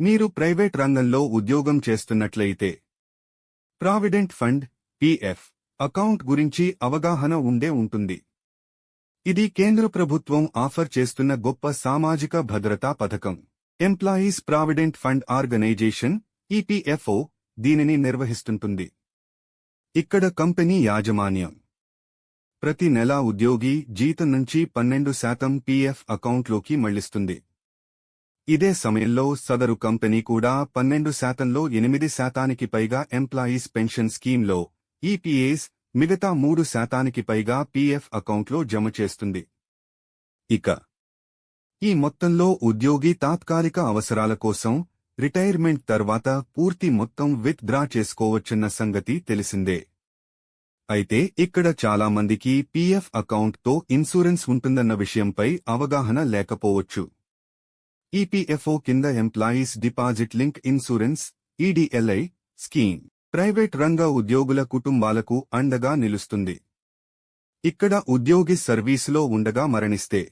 మీరు ప్రైవేట్ రంగంలో ఉద్యోగం చేస్తున్నట్లయితే ప్రావిడెంట్ ఫండ్ పిఎఫ్ అకౌంట్ గురించి అవగాహన ఉండే ఉంటుంది. ఇది కేంద్ర ప్రభుత్వం ఆఫర్ చేస్తున్న గొప్ప సామాజిక భద్రతా పథకం. Employees provident fund organisation EPFO దీనిని నిర్వహిస్తుంటుంది. ఇక్కడ కంపెనీ యాజమాన్యం. ప్రతి నెలా ఉద్యోగి జీతం నుంచి పన్నెండు శాతం పీఎఫ్ అకౌంట్లోకి మళ్ళిస్తుంది. ఇదే సమయంలో సదరు కంపెనీ కూడా పన్నెండు శాతంలో ఎనిమిది శాతానికి పైగా ఎంప్లాయీస్ పెన్షన్ స్కీమ్లో ఈపీఏస్ మిగతా మూడు శాతానికి పైగా పీఎఫ్ అకౌంట్లో జమ చేస్తుంది. ఇక ఈ మొత్తంలో ఉద్యోగి తాత్కాలిక అవసరాల కోసం రిటైర్మెంట్ తర్వాత పూర్తి మొత్తం విత్ డ్రా చేసుకోవచ్చన్న సంగతి తెలిసిందే. అయితే ఇక్కడ చాలా మందికి పీఎఫ్ అకౌంట్తో ఇన్సూరెన్స్ ఉంటుందన్న విషయంపై అవగాహన లేకపోవచ్చు. ఈపీఎఫ్ఓ కింద employees deposit link insurance EDLI scheme private రంగ ఉద్యోగుల కుటుంబాలకు అండగా నిలుస్తుంది. ఇక్కడ ఉద్యోగి సర్వీసులో ఉండగా మరణిస్తే.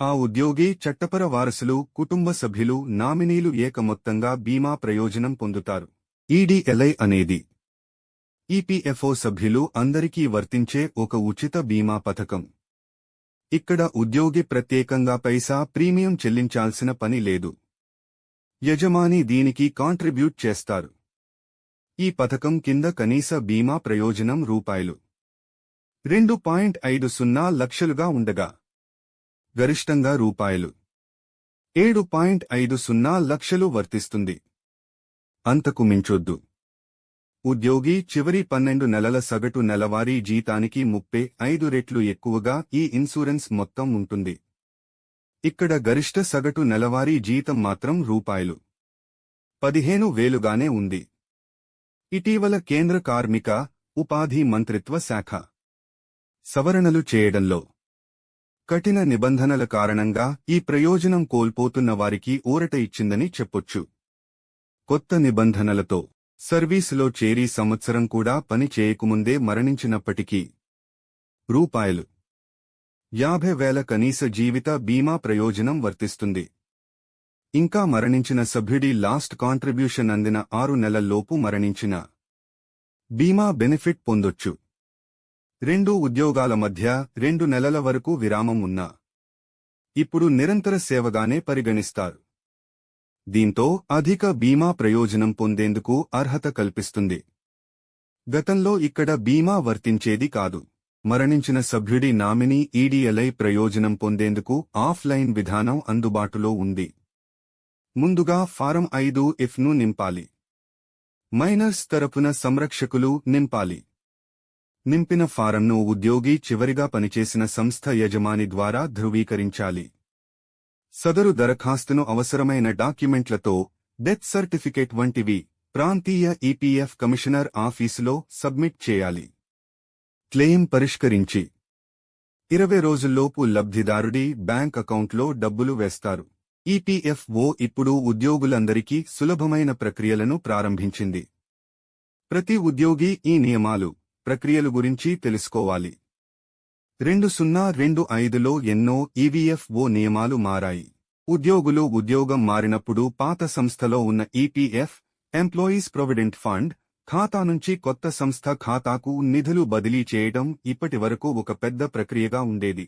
ఆ ఉద్యోగి చట్టపర వారసులు కుటుంబ సభ్యులు నామినీలు ఏకమొత్తంగా బీమా ప్రయోజనం పొందుతారు. ఈడీఎల్ఐ అనేది ఈపీఎఫ్ఓ సభ్యులు అందరికీ వర్తించే ఒక ఉచిత బీమా పథకం. ఇక్కడ ఉద్యోగి ప్రత్యేకంగా పైసా ప్రీమియం చెల్లించాల్సిన పని లేదు. యజమాని దీనికి కాంట్రిబ్యూట్ చేస్తారు. ఈ పథకం కింద కనీస బీమా ప్రయోజనం రూపాయలు. రెండు పాయింట్ ఐదు సున్నా లక్షలుగా ఉండగా గరిష్టంగా రూపాయలు. ఏడు పాయింట్ ఐదు సున్నా లక్షలు వర్తిస్తుంది. అంతకు మించొద్దు. ఉద్యోగి చివరి పన్నెండు నెలల సగటు నెలవారీ జీతానికి ముప్పై ఐదు రెట్లు ఎక్కువగా ఈ ఇన్సూరెన్స్ మొత్తం ఉంటుంది. ఇక్కడ గరిష్ట సగటు నెలవారీ జీతం మాత్రం రూపాయలు. పదిహేను వేలుగానే ఉంది. ఇటీవల కేంద్ర కార్మిక ఉపాధి మంత్రిత్వ శాఖ సవరణలు చేయడంలో కఠిన నిబంధనల కారణంగా ఈ ప్రయోజనం కోల్పోతున్న వారికి ఊరట ఇచ్చిందని చెప్పొచ్చు. కొత్త నిబంధనలతో సర్వీసులో చేరి సంవత్సరం కూడా పని చేయకముందే మరణించినప్పటికీ. రూపాయలు. యాభై వేల కనీస జీవిత బీమా ప్రయోజనం వర్తిస్తుంది. ఇంకా మరణించిన సభ్యుడి లాస్ట్ కాంట్రిబ్యూషన్ అందిన ఆరు నెలల్లోపు మరణించిన. బీమా బెనిఫిట్ పొందొచ్చు. రెండు ఉద్యోగాల మధ్య రెండు నెలల వరకు విరామం ఉన్నా. ఇప్పుడు నిరంతర సేవగానే పరిగణిస్తారు. దీంతో అధిక బీమా ప్రయోజనం పొందేందుకు అర్హత కల్పిస్తుంది. గతంలో ఇక్కడ బీమా వర్తించేది కాదు. మరణించిన సభ్యుడి నామినీ ఈడీఎల్ఐ ప్రయోజనం పొందేందుకు ఆఫ్లైన్ విధానం అందుబాటులో ఉంది. ముందుగా ఫారం ఐదు ఇఫ్ను నింపాలి. మైనర్స్ తరపున సంరక్షకులు నింపాలి. నింపిన ఫారంను ఉద్యోగి చివరిగా పనిచేసిన సంస్థ యజమాని ద్వారా ధృవీకరించాలి. సదరు దరఖాస్తును అవసరమైన డాక్యుమెంట్లతో డెత్ సర్టిఫికేట్ వంటివి ప్రాంతీయ ఈపీఎఫ్ కమిషనర్ ఆఫీసులో సబ్మిట్ చేయాలి. క్లెయిమ్ పరిష్కరించి. ఇరవై రోజుల్లోపు లబ్ధిదారుడి బ్యాంక్ అకౌంట్లో డబ్బులు వేస్తారు. ఈపీఎఫ్ఓ ఇప్పుడు ఉద్యోగులందరికీ సులభమైన ప్రక్రియలను ప్రారంభించింది. ప్రతి ఉద్యోగి ఈ నియమాలు ప్రక్రియలు గురించి తెలుసుకోవాలి. రెండు సున్నా రెండు ఐదులో ఎన్నో ఈవీఎఫ్ఓ నియమాలు మారాయి. ఉద్యోగులు ఉద్యోగం మారినప్పుడు పాత సంస్థలో ఉన్న ఈపీఎఫ్ ఎంప్లాయీస్ ప్రొవిడెంట్ ఫండ్ ఖాతా నుంచి కొత్త సంస్థ ఖాతాకు నిధులు బదిలీ చేయడం ఇప్పటి వరకు ఒక పెద్ద ప్రక్రియగా ఉండేది.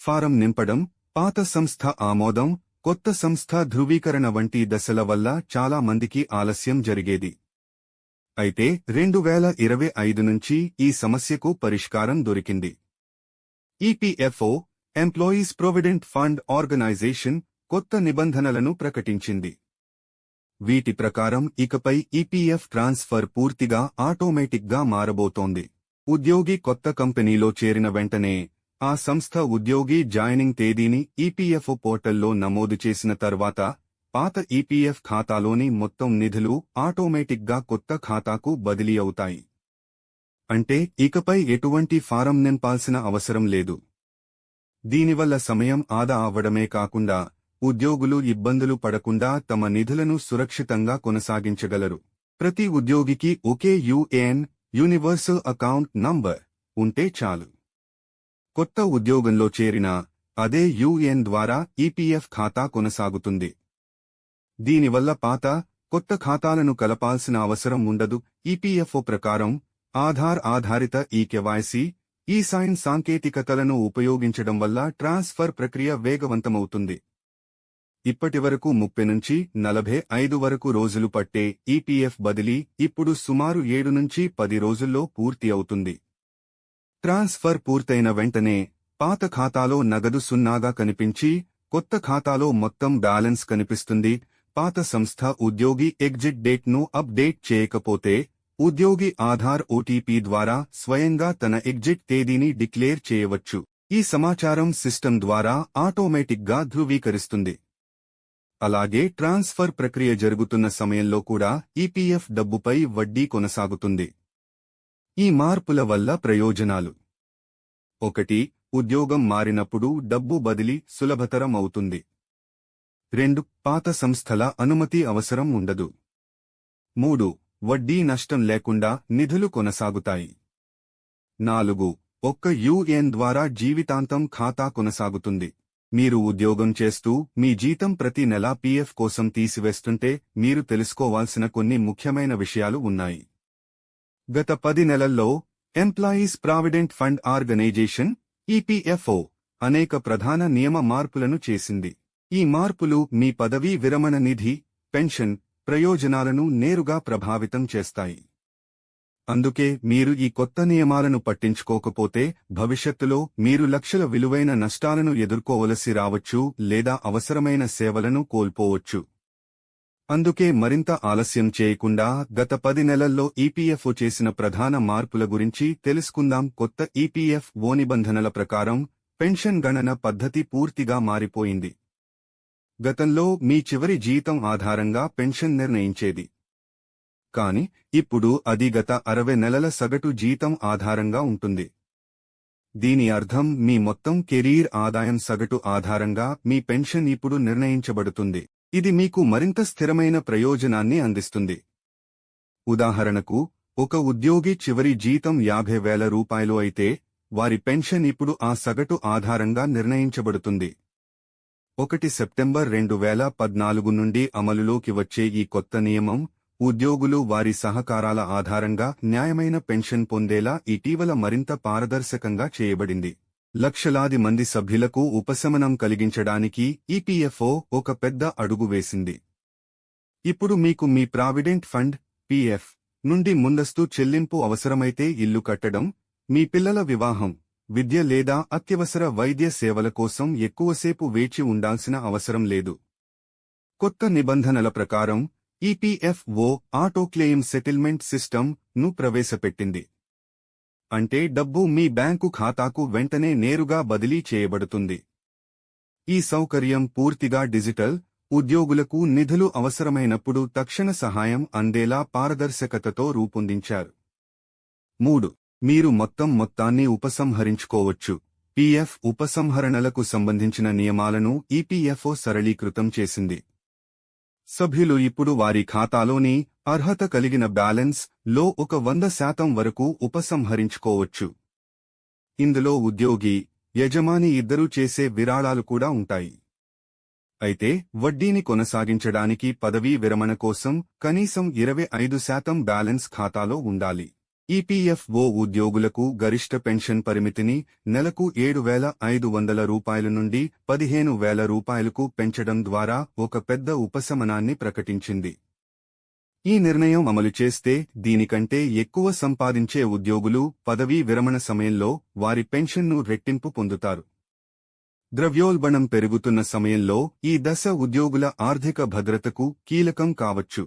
ఫారం నింపడం పాత సంస్థ ఆమోదం కొత్త సంస్థ ధృవీకరణ వంటి దశల వల్ల చాలా మందికి ఆలస్యం జరిగేది. అయితే రెండు వేల ఇరవై ఐదు నుంచి ఈ సమస్యకు పరిష్కారం దొరికింది. EPFO employees provident fund organisation కొత్త నిబంధనలను ప్రకటించింది. వీటి ప్రకారం ఇకపై ఈపీఎఫ్ ట్రాన్స్ఫర్ పూర్తిగా ఆటోమేటిక్గా మారబోతోంది. ఉద్యోగి కొత్త కంపెనీలో చేరిన వెంటనే ఆ సంస్థ ఉద్యోగి జాయినింగ్ తేదీని ఈపీఎఫ్ఓ పోర్టల్లో నమోదు చేసిన తర్వాత పాత ఈపీఎఫ్ ఖాతాలోని మొత్తం నిధులు ఆటోమేటిక్గా కొత్త ఖాతాకు బదిలీ అవుతాయి. అంటే ఇకపై ఎటువంటి ఫారం నింపాల్సిన అవసరం లేదు. దీనివల్ల సమయం ఆదా అవ్వడమే కాకుండా ఉద్యోగులు ఇబ్బందులు పడకుండా తమ నిధులను సురక్షితంగా కొనసాగించగలరు. ప్రతి ఉద్యోగికి ఒకే యుఏఎన్ యూనివర్సల్ అకౌంట్ నంబర్ ఉంటే చాలు. కొత్త ఉద్యోగంలో చేరిన అదే యుఎన్ ద్వారా ఈపీఎఫ్ ఖాతా కొనసాగుతుంది. దీనివల్ల పాత కొత్త ఖాతాలను కలపాల్సిన అవసరం ఉండదు. ఈపీఎఫ్ఓ ప్రకారం ఆధార్ ఆధారిత ఈ కెవైసీ ఈ సైన్ సాంకేతికతలను ఉపయోగించడం వల్ల ట్రాన్స్ఫర్ ప్రక్రియ వేగవంతమవుతుంది. ఇప్పటివరకు ముప్పై నుంచి నలభై ఐదు వరకు రోజులు పట్టే ఈపీఎఫ్ బదిలీ ఇప్పుడు సుమారు ఏడు నుంచి పది రోజుల్లో పూర్తి అవుతుంది. ట్రాన్స్ఫర్ పూర్తయిన వెంటనే పాత ఖాతాలో నగదు సున్నాగా కనిపించి కొత్త ఖాతాలో మొత్తం బ్యాలెన్స్ కనిపిస్తుంది. పాత సంస్థ ఉద్యోగి ఎగ్జిట్ డేట్ను అప్డేట్ చేయకపోతే ఉద్యోగి ఆధార్ ఓటీపీ ద్వారా స్వయంగా తన ఎగ్జిట్ తేదీని డిక్లేర్ చేయవచ్చు. ఈ సమాచారం సిస్టమ్ ద్వారా ఆటోమేటిక్గా ధృవీకరిస్తుంది. అలాగే ట్రాన్స్ఫర్ ప్రక్రియ జరుగుతున్న సమయంలో కూడా ఈపీఎఫ్ డబ్బుపై వడ్డీ కొనసాగుతుంది. ఈ మార్పుల వల్ల ప్రయోజనాలు. ఒకటి ఉద్యోగం మారినప్పుడు డబ్బు బదిలీ సులభతరం అవుతుంది. రెండు పాత సంస్థల అనుమతి అవసరం ఉండదు. మూడు వడ్డీ నష్టం లేకుండా నిధులు కొనసాగుతాయి. నాలుగు ఒక్క యుఎన్ ద్వారా జీవితాంతం ఖాతా కొనసాగుతుంది. మీరు ఉద్యోగం చేస్తూ మీ జీతం ప్రతి నెలా పీఎఫ్ కోసం తీసివేస్తుంటే మీరు తెలుసుకోవాల్సిన కొన్ని ముఖ్యమైన విషయాలు ఉన్నాయి. గత పది నెలల్లో employees provident fund organization EPFO అనేక ప్రధాన నియమ మార్పులను చేసింది. ఈ మార్పులు మీ పదవీ విరమణ నిధి పెన్షన్ ప్రయోజనాలను నేరుగా ప్రభావితం చేస్తాయి. అందుకే మీరు ఈ కొత్త నియమాలను పట్టించుకోకపోతే భవిష్యత్తులో మీరు లక్షల విలువైన నష్టాలను ఎదుర్కోవలసి రావచ్చు లేదా అవసరమైన సేవలను కోల్పోవచ్చు. అందుకే మరింత ఆలస్యం చేయకుండా గత పది నెలల్లో ఈపీఎఫ్ఓ చేసిన ప్రధాన మార్పుల గురించి తెలుసుకుందాం. కొత్త ఈపీఎఫ్ ఓ నిబంధనల ప్రకారం పెన్షన్ గణన పద్ధతి పూర్తిగా మారిపోయింది. గతంలో మీ చివరి జీతం ఆధారంగా పెన్షన్ నిర్ణయించేది. కాని ఇప్పుడు అది గత అరవై నెలల సగటు జీతం ఆధారంగా ఉంటుంది. దీని అర్థం మీ మొత్తం కెరీర్ ఆదాయం సగటు ఆధారంగా మీ పెన్షన్ ఇప్పుడు నిర్ణయించబడుతుంది. ఇది మీకు మరింత స్థిరమైన ప్రయోజనాన్ని అందిస్తుంది. ఉదాహరణకు ఒక ఉద్యోగి చివరి జీతం యాభై వేల రూపాయలు అయితే వారి పెన్షన్ ఇప్పుడు ఆ సగటు ఆధారంగా నిర్ణయించబడుతుంది. ఒకటి సెప్టెంబర్ రెండు వేల పద్నాలుగు నుండి అమలులోకి వచ్చే ఈ కొత్త నియమం ఉద్యోగులు వారి సహకారాల ఆధారంగా న్యాయమైన పెన్షన్ పొందేలా ఇటీవల మరింత పారదర్శకంగా చేయబడింది. లక్షలాది మంది సభ్యులకు ఉపశమనం కలిగించడానికి ఈపీఎఫ్ఓ ఒక పెద్ద అడుగు వేసింది. ఇప్పుడు మీకు మీ ప్రావిడెంట్ ఫండ్ పీఎఫ్ నుండి ముందస్తు చెల్లింపు అవసరమైతే ఇల్లు కట్టడం మీ పిల్లల వివాహం విద్య లేదా అత్యవసర వైద్య సేవల కోసం ఎక్కువసేపు వేచి ఉండాల్సిన అవసరం లేదు. కొత్త నిబంధనల ప్రకారం ఈపీఎఫ్ఓ ఆటోక్లెయిమ్ సెటిల్మెంట్ సిస్టమ్ను ప్రవేశపెట్టింది. అంటే డబ్బు మీ బ్యాంకు ఖాతాకు వెంటనే నేరుగా బదిలీ చేయబడుతుంది. ఈ సౌకర్యం పూర్తిగా డిజిటల్ ఉద్యోగులకు నిధులు అవసరమైనప్పుడు తక్షణ సహాయం అందేలా పారదర్శకతతో రూపొందించారు. మూడు మీరు మొత్తం మొత్తాన్ని ఉపసంహరించుకోవచ్చు. పీఎఫ్ ఉపసంహరణలకు సంబంధించిన నియమాలను ఈపీఎఫ్ఓ సరళీకృతం చేసింది. సభ్యులు ఇప్పుడు వారి ఖాతాలోని అర్హత కలిగిన బ్యాలెన్స్లో ఒక వంద శాతం వరకు ఉపసంహరించుకోవచ్చు. ఇందులో ఉద్యోగి యజమాని ఇద్దరూ చేసే విరాళాలు కూడా ఉంటాయి. అయితే వడ్డీని కొనసాగించడానికి పదవీ విరమణ కోసం కనీసం ఇరవై ఐదు శాతం బ్యాలెన్స్ ఖాతాలో ఉండాలి. ఈపీఎఫ్ఓ ఉద్యోగులకు గరిష్ట పెన్షన్ పరిమితిని నెలకు ఏడు వేల ఐదు వందల రూపాయల నుండి పదిహేను వేల రూపాయలకు పెంచడం ద్వారా ఒక పెద్ద ఉపశమనాన్ని ప్రకటించింది. ఈ నిర్ణయం అమలు చేస్తే దీనికంటే ఎక్కువ సంపాదించే ఉద్యోగులు పదవీ విరమణ సమయంలో వారి పెన్షన్ను రెట్టింపు పొందుతారు. ద్రవ్యోల్బణం పెరుగుతున్న సమయంలో ఈ దశ ఉద్యోగుల ఆర్థిక భద్రతకు కీలకం కావచ్చు.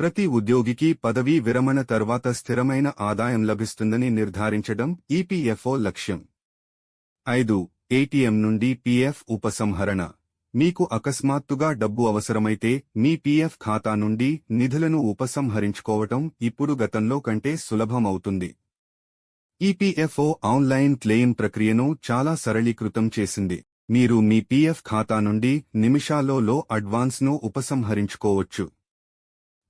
ప్రతి ఉద్యోగికి పదవీ విరమణ తర్వాత స్థిరమైన ఆదాయం లభిస్తుందని నిర్ధారించడం ఈపీఎఫ్ఓ లక్ష్యం. ఐదు ఏటీఎం నుండి పీఎఫ్ ఉపసంహరణ. మీకు అకస్మాత్తుగా డబ్బు అవసరమైతే మీ పీఎఫ్ ఖాతా నుండి నిధులను ఉపసంహరించుకోవటం ఇప్పుడు గతంలో కంటే సులభమవుతుంది. ఈపీఎఫ్ఓ ఆన్లైన్ క్లెయిమ్ ప్రక్రియను చాలా సరళీకృతం చేసింది. మీరు మీ పీఎఫ్ ఖాతా నుండి నిమిషాలోలో అడ్వాన్స్ను ఉపసంహరించుకోవచ్చు.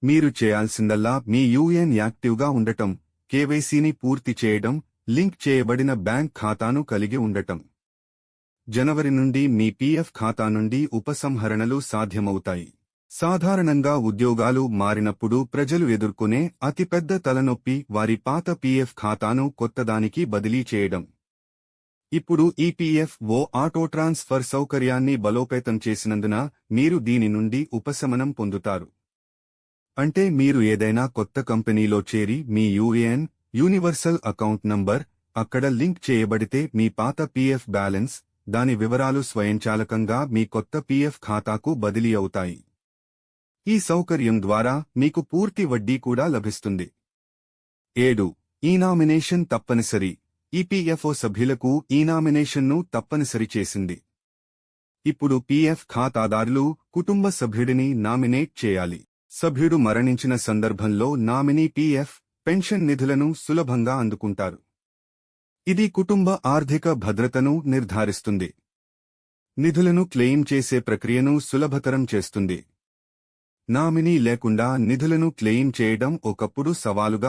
మీరు చేయాల్సిందల్లా మీ యూఏఎన్ యాక్టివ్గా ఉండటం కేవైసీని పూర్తి చేయడం లింక్ చేయబడిన బ్యాంక్ ఖాతాను కలిగి ఉండటం. జనవరి నుండి మీ పీఎఫ్ ఖాతా నుండి ఉపసంహరణలు సాధ్యమవుతాయి. సాధారణంగా ఉద్యోగాలు మారినప్పుడు ప్రజలు ఎదుర్కొనే అతిపెద్ద తలనొప్పి వారి పాత పీఎఫ్ ఖాతాను కొత్తదానికి బదిలీ చేయడం. ఇప్పుడు ఈపీఎఫ్ ఓ ఆటో ట్రాన్స్ఫర్ సౌకర్యాన్ని బలోపేతం చేసినందున మీరు దీని నుండి ఉపశమనం పొందుతారు. అంటే మీరు ఏదైనా కొత్త కంపెనీలో చేరి మీ యూఏఎన్ యూనివర్సల్ అకౌంట్ నంబర్ అక్కడ లింక్ చేయబడితే మీ పాత పీఎఫ్ బ్యాలెన్స్ దాని వివరాలు స్వయంచాలకంగా మీ కొత్త పీఎఫ్ ఖాతాకు బదిలీ అవుతాయి. ఈ సౌకర్యం ద్వారా మీకు పూర్తి వడ్డీ కూడా లభిస్తుంది. ఏడు. ఈ నామినేషన్ తప్పనిసరి. ఈపీఎఫ్ఓ సభ్యులకు ఈ నామినేషన్ను తప్పనిసరి చేసింది. ఇప్పుడు పీఎఫ్ ఖాతాదారులు కుటుంబ సభ్యుడిని నామినేట్ చేయాలి. సభ్యుడు మరణించిన సందర్భంలో నామినీ పీఎఫ్ పెన్షన్ నిధులను సులభంగా అందుకుంటారు. ఇది కుటుంబ ఆర్థిక భద్రతను నిర్ధారిస్తుంది. నిధులను క్లెయిమ్ చేసే ప్రక్రియను సులభతరం చేస్తుంది. నామినీ లేకుండా నిధులను క్లెయిమ్ చేయడం ఒకప్పుడు సవాలుగా